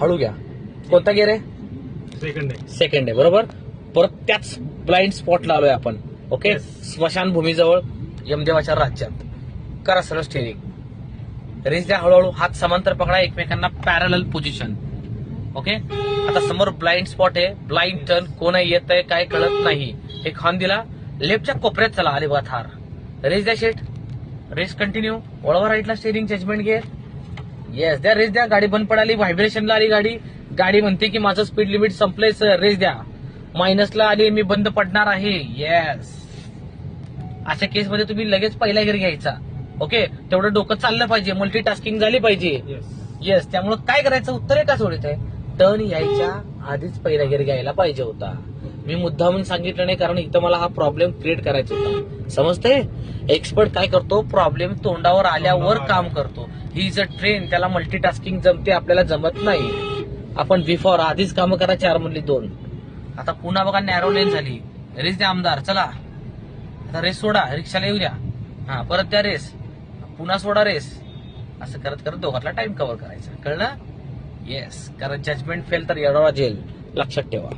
हळू घ्या कोणता गेअर आहे? सेकंड आहे. सेकंड आहे बरोबर? परत त्याच ब्लाइंड स्पॉटला आलोय आपण. ओके. स्मशानभूमीजवळ यमदेवाच्या राज्यात. करा सरळ स्टेरिंग रेस द्या हळूहळू. हात समांतर पकडा एकमेकांना पॅरल पोझिशन ओके आता समोर ब्लाइंड स्पॉट आहे. ब्लाइंड टर्न कोण येत आहे काय कळत नाही. एक हॉर्न दिला. लेफ्टच्या कोपऱ्यात चला आले बघा थार. रेस द्या शेट रेस कंटिन्यू वळवा राईटला स्टेरिंग जजमेंट घे येस द्या रेस द्या. गाडी बंद पडाली व्हायब्रेशनला आली गाडी. गाडी म्हणते की माझं स्पीड लिमिट संपलंय सर रेस द्या. मायनसला आली मी बंद पडणार आहे. येस अशा केसमध्ये तुम्ही लगेच पहिला गेअर घ्यायचा. ओके तेवढं डोकं चाललं पाहिजे. मल्टीटास्किंग झाली पाहिजे. येस येस त्यामुळे काय करायचं? उत्तर एका सोडीत आहे. टर्न यायच्या आधीच पहिला गेअर घ्यायला पाहिजे होता. मी मुद्दा म्हणून सांगितलं नाही कारण इथं मला हा प्रॉब्लेम क्रिएट करायचा होता. समजते एक्सपर्ट काय करतो? प्रॉब्लेम तोंडावर आल्यावर काम करतो. ही इज अ ट्रेन त्याला मल्टीटास्किंग जमते आपल्याला जमत नाही. आपण बिफोर आधीच कामं करा चार मधली दोन. आता पुन्हा बघा नॅरो लेन झाली. रेस द्या आमदार. चला. आता रेस सोडा. रिक्षाला येऊ द्या हा परत द्या रेस पुन्हा सोडा रेस असं करत करत दोघातला टाइम कव्हर करायचा. कळलं? येस कारण जजमेंट फेल तर येडोळा जेल लक्षात ठेवा.